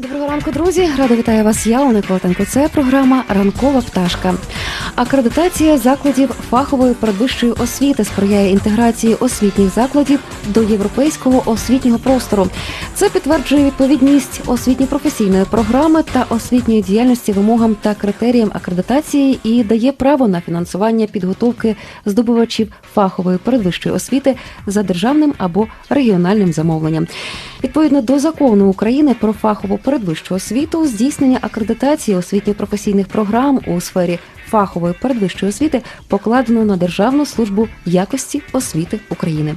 Доброго ранку, друзі! Рада вітаю вас. Я Олена Колотенко. Це програма Ранкова пташка. Акредитація закладів фахової передвищої освіти сприяє інтеграції освітніх закладів до європейського освітнього простору. Це підтверджує відповідність освітньо-професійної програми та освітньої діяльності вимогам та критеріям акредитації і дає право на фінансування підготовки здобувачів фахової передвищої освіти за державним або регіональним замовленням. Відповідно до закону України про фахову передвищу освіту, здійснення акредитації освітньо-професійних програм у сфері фахової передвищої освіти покладено на Державну службу якості освіти України.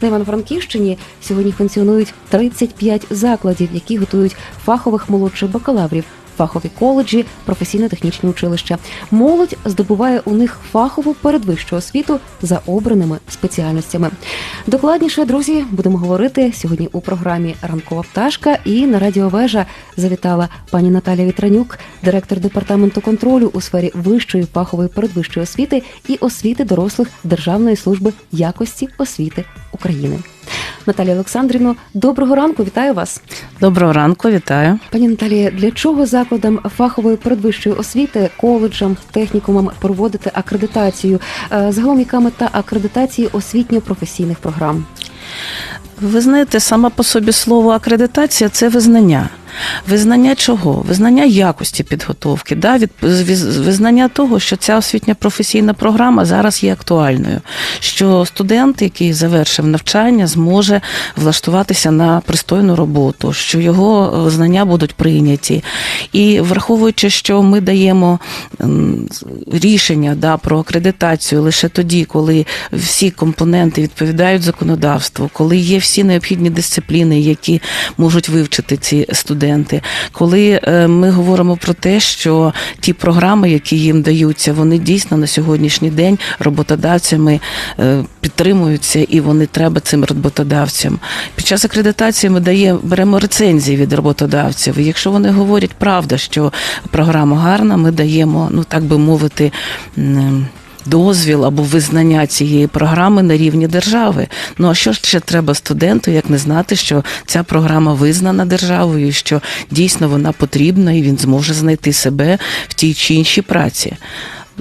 На Івано-Франківщині сьогодні функціонують 35 закладів, які готують фахових молодших бакалаврів. Фахові коледжі, професійно-технічні училища. Молодь здобуває у них фахову передвищу освіту за обраними спеціальностями. Докладніше, друзі, будемо говорити сьогодні у програмі Ранкова пташка і на радіовежа завітала пані Наталя Вітранюк, директор департаменту контролю у сфері вищої фахової передвищої освіти і освіти дорослих Державної служби якості освіти України. Наталія Олександрівно, доброго ранку, вітаю вас. Доброго ранку, вітаю. Пані Наталія, для чого закладам фахової передвищої освіти, коледжам, технікумам проводити акредитацію? Е, Загалом яка мета акредитації освітньо-професійних програм? Ви знаєте, сама по собі слово акредитація це визнання. Визнання чого? Визнання якості підготовки, да? від, визнання того, що ця освітня професійна програма зараз є актуальною, що студент, який завершив навчання, зможе влаштуватися на пристойну роботу, що його е, знання будуть прийняті. І враховуючи, що ми даємо рішення да, про акредитацію лише тоді, коли всі компоненти відповідають законодавству, коли є всі необхідні дисципліни, які можуть вивчити ці студенти, коли е, ми говоримо про те, що ті програми, які їм даються, вони дійсно на сьогоднішній день роботодавцями е, підтримуються, і вони треба цим роботодавцям. Під час акредитації ми даємо беремо рецензії від роботодавців. І якщо вони говорять правда, що програма гарна, ми даємо, ну так би мовити. Дозвіл або визнання цієї програми на рівні держави. Ну а що ще треба студенту, як не знати, що ця програма визнана державою, що дійсно вона потрібна, і він зможе знайти себе в тій чи іншій праці.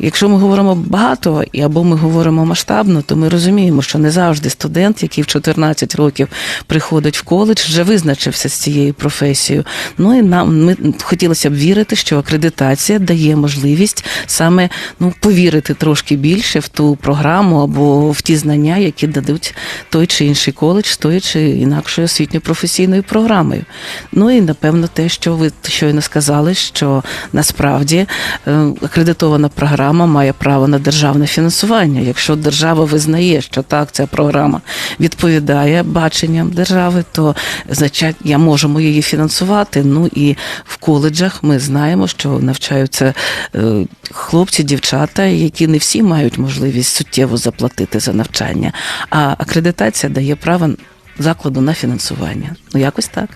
Якщо ми говоримо багато або ми говоримо масштабно, то ми розуміємо, що не завжди студент, який в 14 років приходить в коледж, вже визначився з цією професією. Ну і нам ми хотілося б вірити, що акредитація дає можливість саме ну повірити трошки більше в ту програму або в ті знання, які дадуть той чи інший коледж з тої чи інакшою освітньо-професійною програмою. Ну і напевно те, що ви щойно сказали, що насправді е, акредитована програма має право на державне фінансування. Якщо держава визнає, що так, ця програма відповідає баченням держави, то значить я можемо її фінансувати. Ну і в коледжах ми знаємо, що навчаються е, хлопці, дівчата, які не всі мають можливість суттєво заплатити за навчання. А акредитація дає право закладу на фінансування. Ну якось так.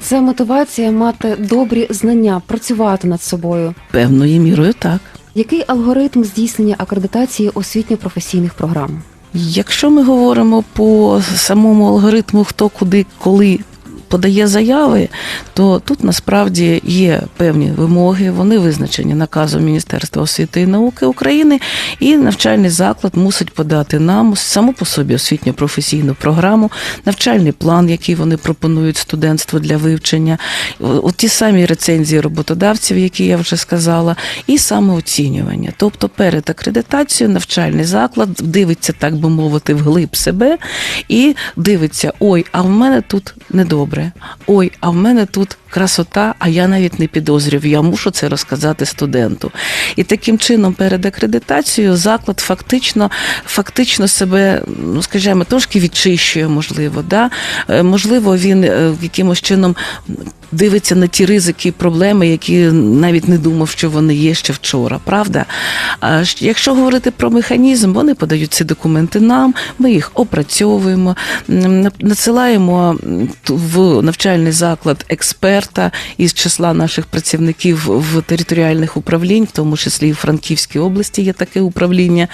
Це мотивація мати добрі знання, працювати над собою. Певною мірою так. Який алгоритм здійснення акредитації освітньо-професійних програм? Якщо ми говоримо по самому алгоритму, хто куди коли. Подає заяви, то тут насправді є певні вимоги. Вони визначені наказом Міністерства освіти і науки України, і навчальний заклад мусить подати нам саму по собі освітньо-професійну програму, навчальний план, який вони пропонують студентству для вивчення, от ті самі рецензії роботодавців, які я вже сказала, і самооцінювання. Тобто перед акредитацією навчальний заклад дивиться, так би мовити, вглиб себе і дивиться: ой, а в мене тут недобре. Ой, а в мене тут красота, а я навіть не підозрюю. Я мушу це розказати студенту. І таким чином, перед акредитацією, заклад фактично, фактично себе, ну скажімо, трошки відчищує, можливо. Да? Е, Можливо, він е, якимось чином. Дивиться на ті ризики і проблеми, які навіть не думав, що вони є ще вчора, правда? А якщо говорити про механізм, вони подають ці документи нам, ми їх опрацьовуємо, надсилаємо в навчальний заклад експерта із числа наших працівників в територіальних управлінь, в тому числі і в Франківській області є таке управління,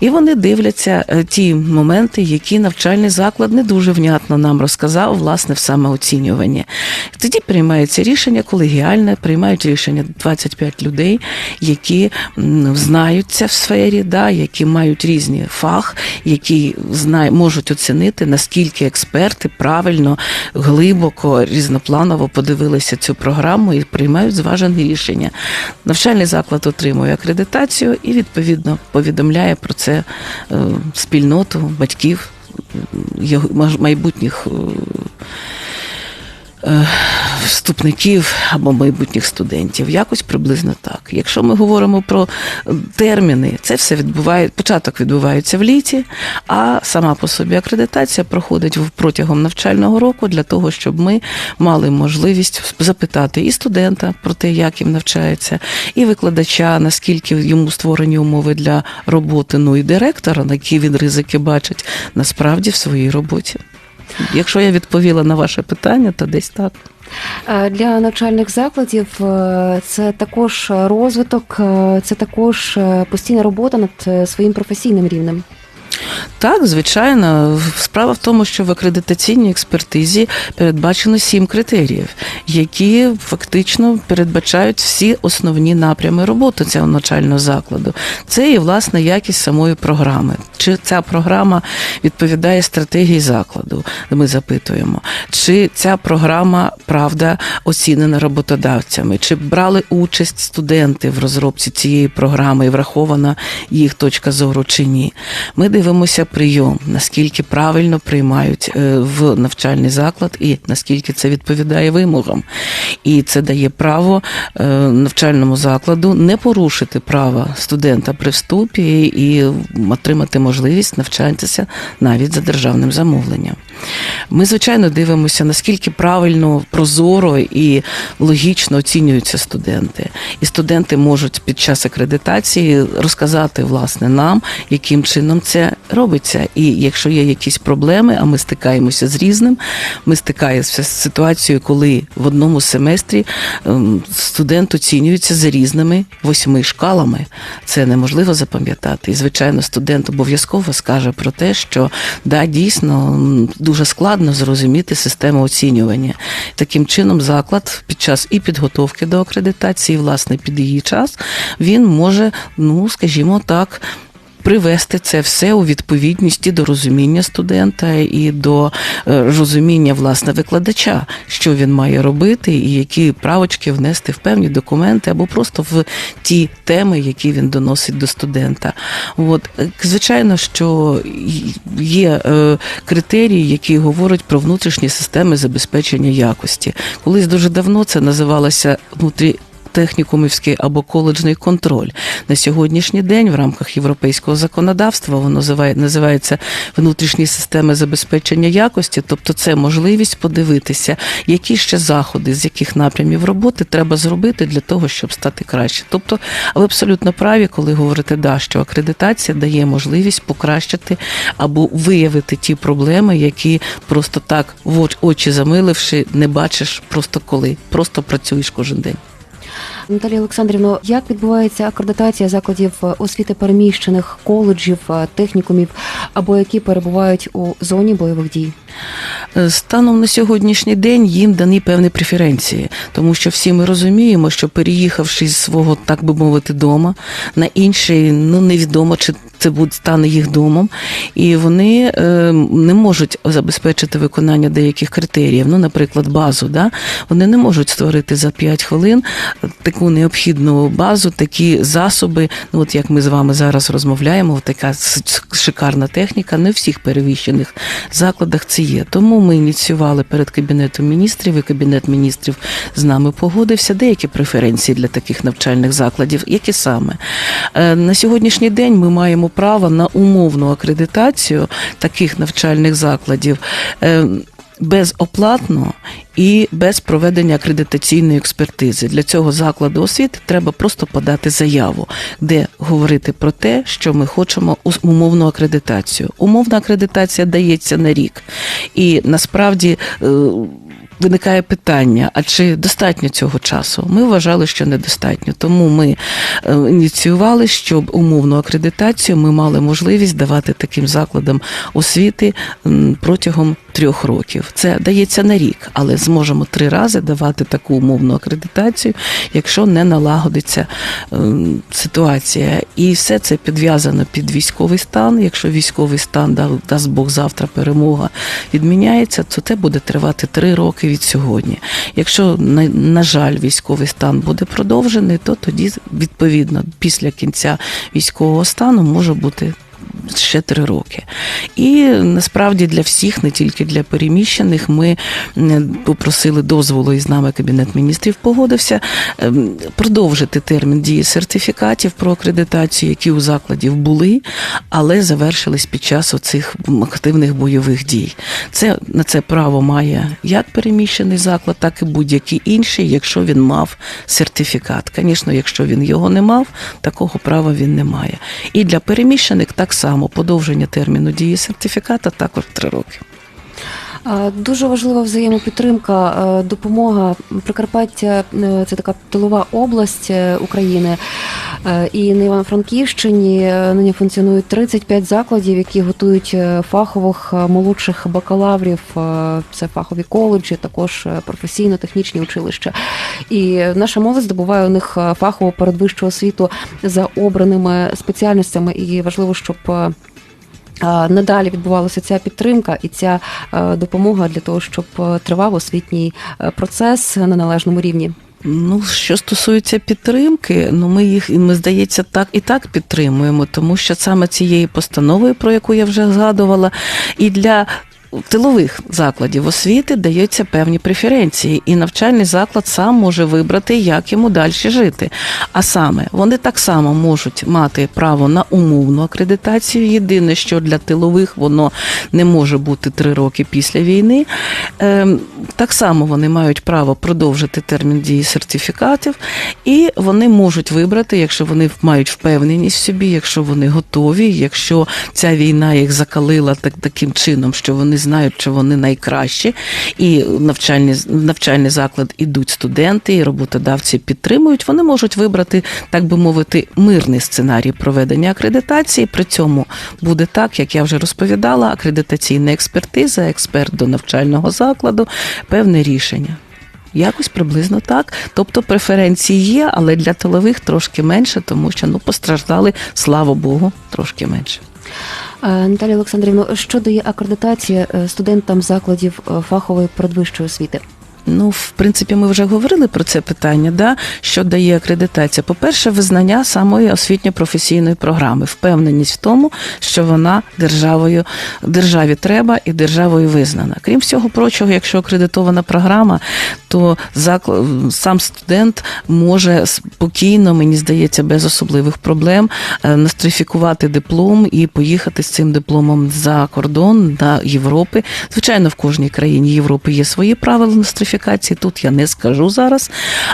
і вони дивляться е, ті моменти, які навчальний заклад не дуже внятно нам розказав, власне, в самооцінюванні. Тоді приймається рішення колегіальне, приймають рішення 25 людей, які знаються в сфері, да, які мають різні фах, які знає, можуть оцінити, наскільки експерти правильно, глибоко, різнопланово подивилися цю програму і приймають зважені рішення. Навчальний заклад отримує акредитацію і відповідно повідомляє про це е, спільноту батьків майбутніх. Вступників або майбутніх студентів, якось приблизно так. Якщо ми говоримо про е, терміни, це все відбуває. Початок відбувається в літі, а сама по собі акредитація проходить протягом навчального року для того, щоб ми мали можливість запитати і студента про те, як їм навчається, і викладача, наскільки йому створені умови для роботи, ну і директора, на які він ризики бачить насправді в своїй роботі. Якщо я відповіла на ваше питання, то десь так. Е, Для навчальних закладів е, це також розвиток, е, це також постійна робота над своїм професійним рівнем. Так, звичайно, справа в тому, що в акредитаційній експертизі передбачено сім критеріїв, які фактично передбачають всі основні напрями роботи цього навчального закладу. Це і власне якість самої програми. Чи ця програма відповідає стратегії закладу? Ми запитуємо, чи ця програма правда оцінена роботодавцями, чи брали участь студенти в розробці цієї програми і врахована їх точка зору чи ні. Ми дивимося прийом, наскільки правильно приймають е, в навчальний заклад і наскільки це відповідає вимогам. І це дає право е, навчальному закладу не порушити права студента при вступі і отримати можливість навчатися навіть за державним замовленням. Ми, звичайно, дивимося, наскільки правильно, прозоро і логічно оцінюються студенти. І студенти можуть під час акредитації розказати власне нам, яким чином це робиться. І якщо є якісь проблеми, а ми стикаємося з різним, ми стикаємося з ситуацією, коли в одному семестрі ем, студент оцінюється за різними восьми шкалами. Це неможливо запам'ятати. І, звичайно, студент обов'язково скаже про те, що да, дійсно дуже складно зрозуміти систему оцінювання. Таким чином, заклад під час і підготовки до акредитації, власне, під її час, він може, ну скажімо так. Привести це все у відповідність і до розуміння студента, і до е, розуміння власне викладача, що він має робити, і які правочки внести в певні документи або просто в ті теми, які він доносить до студента. От е, звичайно, що є е, критерії, які говорять про внутрішні системи забезпечення якості. Колись дуже давно це називалося внутрі технікумівський або коледжний контроль. На сьогоднішній день в рамках європейського законодавства воно називає- називається внутрішні системи забезпечення якості, тобто це можливість подивитися, які ще заходи, з яких напрямів роботи треба зробити для того, щоб стати краще. Тобто, ви абсолютно праві, коли говорите, да, що акредитація дає можливість покращити або виявити ті проблеми, які просто так в очі замиливши, не бачиш просто коли, просто працюєш кожен день. Наталія Олександрівно, як відбувається акредитація закладів е, освіти переміщених коледжів, е, технікумів або які перебувають у зоні бойових дій? Е, Станом на сьогоднішній день їм дані певні преференції, тому що всі ми розуміємо, що переїхавши з свого, так би мовити, дома на інший, ну невідомо, чи це буде стане їх домом, і вони е, не можуть забезпечити виконання деяких критеріїв. Ну, наприклад, базу. Да? Вони не можуть створити за 5 хвилин таку необхідну базу, такі засоби. Ну, от як ми з вами зараз розмовляємо, така шикарна техніка. Не в всіх перевіщених закладах це є. Тому ми ініціювали перед кабінетом міністрів, і кабінет міністрів з нами погодився. Деякі преференції для таких навчальних закладів, які саме Е, на сьогоднішній день ми маємо право на умовну акредитацію таких навчальних закладів. е, Безоплатно і без проведення акредитаційної експертизи для цього закладу освіти треба просто подати заяву, де говорити про те, що ми хочемо умовну акредитацію. Умовна акредитація дається на рік, і насправді. Виникає питання: а чи достатньо цього часу? Ми вважали, що недостатньо. Тому ми е, ініціювали, щоб умовну акредитацію ми мали можливість давати таким закладам освіти протягом трьох років. Це дається на рік, але зможемо три рази давати таку умовну акредитацію, якщо не налагодиться ем, ситуація. І все це підв'язано під військовий стан. Якщо військовий стан да- дасть Бог завтра перемога відміняється, то це буде тривати три роки від сьогодні. Якщо на жаль військовий стан буде продовжений, то тоді відповідно після кінця військового стану може бути. Ще три роки. І насправді для всіх, не тільки для переміщених, ми попросили дозволу, і з нами Кабінет міністрів погодився ем, продовжити термін дії сертифікатів про акредитацію, які у закладів були, але завершились під час оцих активних бойових дій. Це на це право має як переміщений заклад, так і будь-який інший, якщо він мав сертифікат. Звісно, якщо він його не мав, такого права він не має. І для переміщених так само подовження терміну дії сертифіката також три роки. Дуже важлива взаємопідтримка, допомога. Прикарпаття е, це така тилова область е, України. Е, І на Івано-Франківщині нині функціонують 35 закладів, які готують фахових молодших бакалаврів. Це фахові коледжі, також професійно-технічні училища. І наша молодь здобуває у них фахову передвищу освіту за обраними спеціальностями. І важливо, щоб надалі відбувалася ця підтримка і ця е, допомога для того, щоб е, тривав освітній е, процес на належному рівні. Ну, що стосується підтримки, ну ми їх ми здається так і так підтримуємо, тому що саме цією постановою, про яку я вже згадувала, і для тилових закладів освіти даються певні преференції, і навчальний заклад сам може вибрати, як йому далі жити. А саме вони так само можуть мати право на умовну акредитацію. Єдине, що для тилових воно не може бути три роки після війни. Ем, Так само вони мають право продовжити термін дії сертифікатів, і вони можуть вибрати, якщо вони мають впевненість в собі, якщо вони готові, якщо ця війна їх закалила так, таким чином, що вони знають, що вони найкращі, і в навчальний, навчальний заклад ідуть студенти, і роботодавці підтримують, вони можуть вибрати, так би мовити, мирний сценарій проведення акредитації. При цьому буде так, як я вже розповідала, акредитаційна експертиза, експерт до навчального закладу, певне рішення. Якось приблизно так. Тобто преференції є, але для тилових трошки менше, тому що ну постраждали, слава Богу, трошки менше. Е, Наталія Олександрівна, що дає акредитація е, студентам закладів е, фахової передвищої освіти? Ну, в принципі, ми вже говорили про це питання, да? що дає акредитація. По-перше, визнання самої освітньо-професійної програми, впевненість в тому, що вона державою державі треба і державою визнана. Крім всього прочого, якщо акредитована програма, то заклад, сам студент може спокійно, мені здається, без особливих проблем е, нострифікувати диплом і поїхати з цим дипломом за кордон на Європи. Звичайно, в кожній країні Європи є свої правила нострифікації. Тут я не скажу зараз.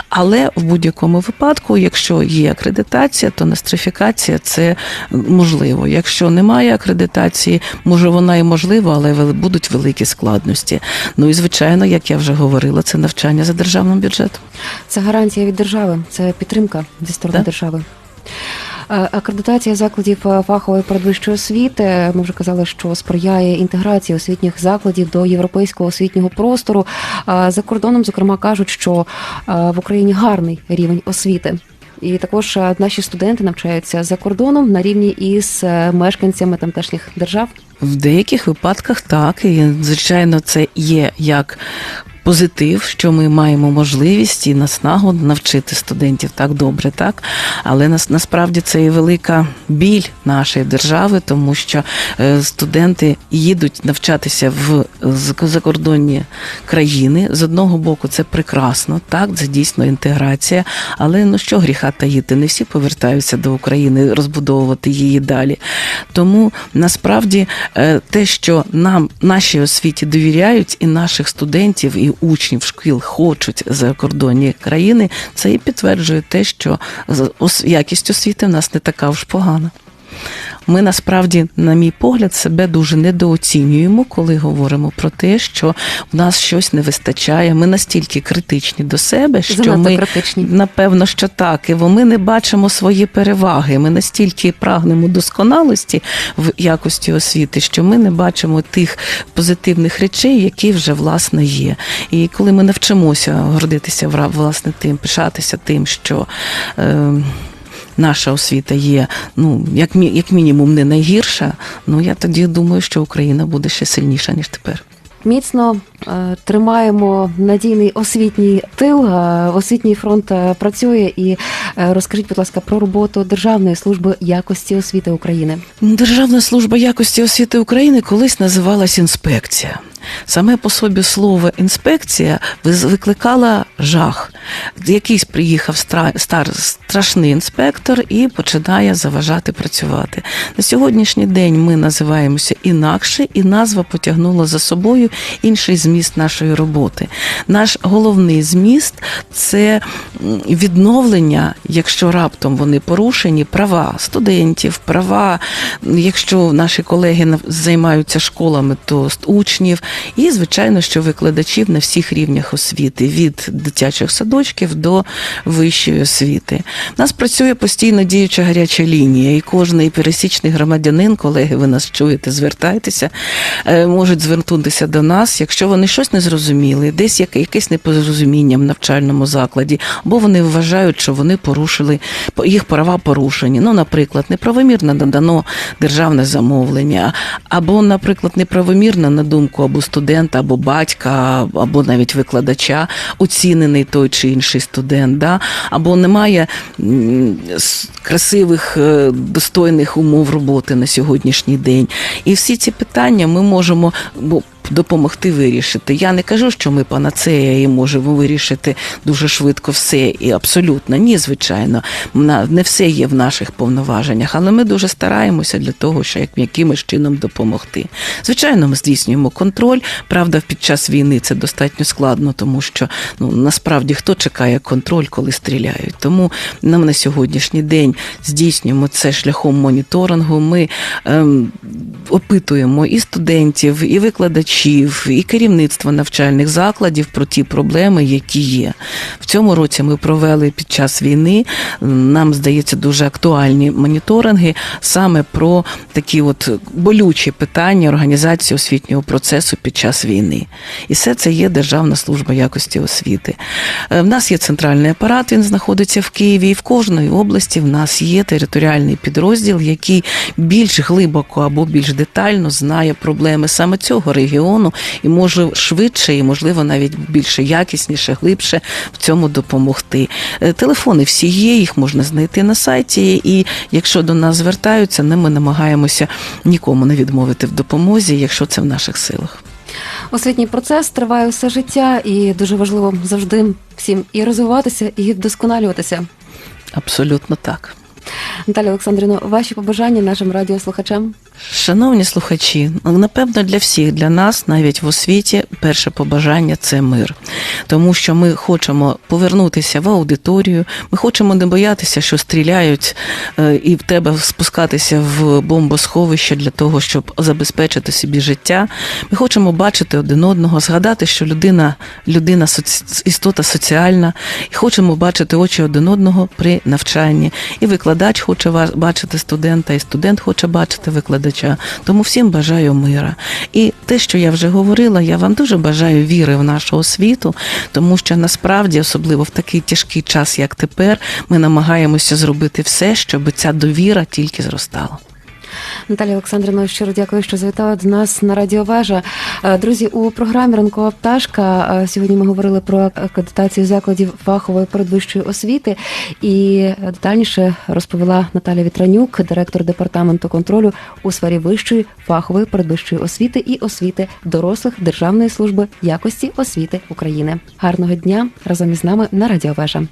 Але в будь-якому випадку, якщо є акредитація, то нострифікація це можливо. Якщо немає акредитації, може вона і можлива, але будуть великі складності. Ну і звичайно, як я вже говорила, це навчання за державним бюджетом. Це гарантія від держави, це підтримка зі сторони Так. держави. Е, Акредитація закладів е, фахової передвищої освіти. Ми вже казали, що сприяє інтеграції освітніх закладів до європейського освітнього простору. Е, За кордоном, зокрема, кажуть, що в Україні гарний рівень освіти. І також наші студенти навчаються за кордоном на рівні із мешканцями тамтешніх держав. В деяких випадках так, і звичайно, це є як позитив, що ми маємо можливість і наснагу навчити студентів так добре, так. Але нас насправді це і велика біль нашої держави, тому що е, студенти їдуть навчатися в закордонні країни. З одного боку, це прекрасно, так, це дійсно інтеграція. Але ну що гріха таїти, не всі повертаються до України розбудовувати її далі. Тому насправді е, те, що нам нашій освіті довіряють, і наших студентів, і учнів шкіл хочуть за кордонні країни, це і підтверджує те, що якість освіти в нас не така ж погана. Ми насправді, на мій погляд, себе дуже недооцінюємо, коли говоримо про те, що в нас щось не вистачає. Ми настільки критичні до себе, що Занадто ми критичні. напевно, що так. І ми не бачимо свої переваги. Ми настільки прагнемо досконалості в якості освіти, що ми не бачимо тих позитивних речей, які вже власне є. І коли ми навчимося гордитися власне тим, пишатися тим, що. Е, Наша освіта є, ну як мі- як мінімум, не найгірша. Ну я тоді думаю, що Україна буде ще сильніша ніж тепер. Міцно е, тримаємо надійний освітній тил. е, Освітній фронт е, працює. І розкажіть, будь ласка, про роботу Державної служби якості освіти України. Державна служба якості освіти України колись називалась інспекція. Саме по собі слово інспекція викликала жах. Якийсь приїхав стар, страшний інспектор і починає заважати працювати. На сьогоднішній день ми називаємося інакше, і назва потягнула за собою інший зміст нашої роботи. Наш головний зміст це відновлення, якщо раптом вони порушені, права студентів, права, якщо наші колеги займаються школами, то учнів, і звичайно, що викладачів на всіх рівнях освіти, від дитячих садочків до вищої освіти. У нас працює постійно діюча гаряча лінія, і кожний пересічний громадянин, колеги, ви нас чуєте, звертайтеся, е, можуть звернутися до нас, якщо вони щось не зрозуміли, десь якесь непорозуміння в навчальному закладі, або вони вважають, що вони порушили їх права порушені. Ну, наприклад, неправомірно надано державне замовлення, або, наприклад, неправомірно на думку або студента, або батька, або навіть викладача оцінений той чи інший студент, да? або немає красивих, е, достойних умов роботи на сьогоднішній день. І всі ці питання ми можемо. Допомогти вирішити. Я не кажу, що ми панацея і можемо вирішити дуже швидко все і абсолютно ні, звичайно, не все є в наших повноваженнях, але ми дуже стараємося для того, щоб як- якимось чином допомогти. Звичайно, ми здійснюємо контроль. Правда, під час війни це достатньо складно, тому що ну насправді хто чекає контроль, коли стріляють. Тому нам на сьогоднішній день здійснюємо це шляхом моніторингу. Ми ем, опитуємо і студентів, і викладачів, і керівництво навчальних закладів про ті проблеми, які є. В цьому році ми провели під час війни. Нам здається дуже актуальні моніторинги саме про такі от болючі питання організації освітнього процесу під час війни. І все це є Державна служба якості освіти. Е, В нас є центральний апарат, він знаходиться в Києві, і в кожної області в нас є територіальний підрозділ, який більш глибоко або більш детально знає проблеми саме цього регіону і може швидше і, можливо, навіть більше якісніше, глибше в цьому допомогти. Е, Телефони всі є, їх можна знайти на сайті. І якщо до нас звертаються, не ми намагаємося нікому не відмовити в допомозі, якщо це в наших силах. Освітній процес триває все життя, і дуже важливо завжди всім і розвиватися, і вдосконалюватися. Абсолютно так. Наталя Олександрівна, ваші побажання нашим радіослухачам. Шановні слухачі, ну, напевно, для всіх, для нас, навіть в освіті, перше побажання це мир, тому що ми хочемо повернутися в аудиторію. Ми хочемо не боятися, що стріляють, е, і тебе спускатися в бомбосховище для того, щоб забезпечити собі життя. Ми хочемо бачити один одного, згадати, що людина, людина істота соціальна, і хочемо бачити очі один одного при навчанні. І викладач хоче бачити студента, і студент хоче бачити викладача. Тому всім бажаю мира. І те, що я вже говорила, я вам дуже бажаю віри в нашу освіту, тому що насправді, особливо в такий тяжкий час, як тепер, ми намагаємося зробити все, щоб ця довіра тільки зростала. Наталія Олександрівна, щиро дякую, що завітали до нас на радіовежа. Е, Друзі, у програмі Ранкова пташка е, сьогодні ми говорили про акредитацію закладів фахової передвищої освіти і детальніше розповіла Наталя Вітранюк, директор департаменту контролю у сфері вищої фахової передвищої освіти і освіти дорослих Державної служби якості освіти України. Гарного дня разом із нами на радіовежа.